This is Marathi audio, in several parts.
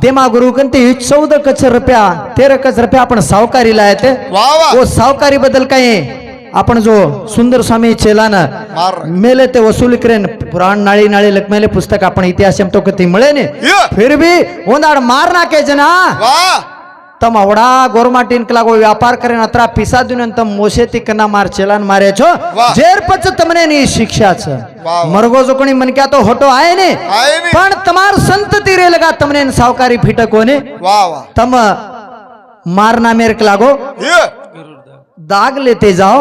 देमा गुरु कंते चौदह कच रुपया तेरा कच रुपया आपण सावकारीला आहेत वो सावकारी बदल काय आपण जो सुंदर स्वामी ना मेले ते वसूल करेन पुराण नाळी नाळी लकमेले पुस्तक आपण इतिहास तो कधी मिळे ने फिर भी ओंदाड मार ना के जना तम अवडा गोरमाटीन कला गो व्यापार करेन तरा पिसा दिन तम मोशे ती कना मार चेलान मारे छो. जेर पच तमने नी शिक्षा छ मरगो जो कोणी मन क्या तो होटो आए ने. पण तमार संत ರೇಲಗ ತಮನೇನ್ ಸಾವುಕಾರಿ ಫೀಟಕ್ ತಮ್ಮ ಮಾರ್ನಾ ಮೇರಕ್ ಲಾಗೋ? दाग लेते जाओ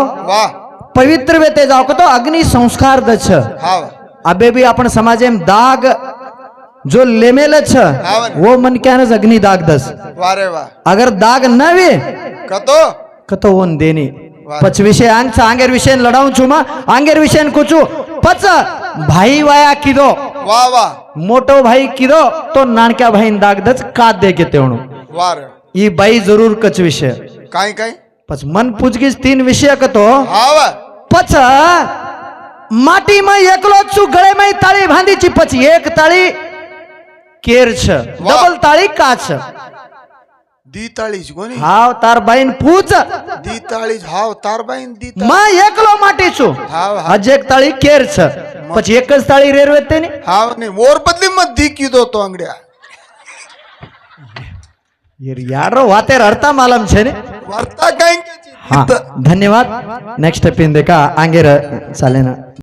पवित्र वेते जाओ को तो अग्नि संस्कार द अबे भी अपन समाज में दाग जो लेमेल छ वो मन क्या ना अग्नि दाग दस वारे वाह अगर दाग न वे कतो कतो ओन देनी पच विषय आंग आंगेर विषय लड़ाऊं चुमा आंगेर विषय कुचू पच भाई वाया किदो वा वा. मोठो भाई किरो तो नाणक्या भाईन दागदच काद्य घेते म्हणून वार ई बाई जरूर कच विषय. काय काय? पच मन पुजगीच तीन विषय कतो. पच माटी मा एकलो चू गळे मा ताळी भांडीची पच एक ताळी केर छ. डबल ताळी काच दी ताळीच कोणी? हाव तार बाईन पूच. दी ताळीच हाव तार बाईन दी मा एकलो माटी छू हाव हाव. एक ताळी केर छ. પછી એક જ થાળી રેરવે તેને? હાવ ને મોર બદલી મત ધી કીધો તો આંગડિયા યારો વાતે રડતા માલમ છે ને? વર્તા કઈ હા ધન્યવાદ. નેક્સ્ટ પિંદે કા આંગેર ચાલે ના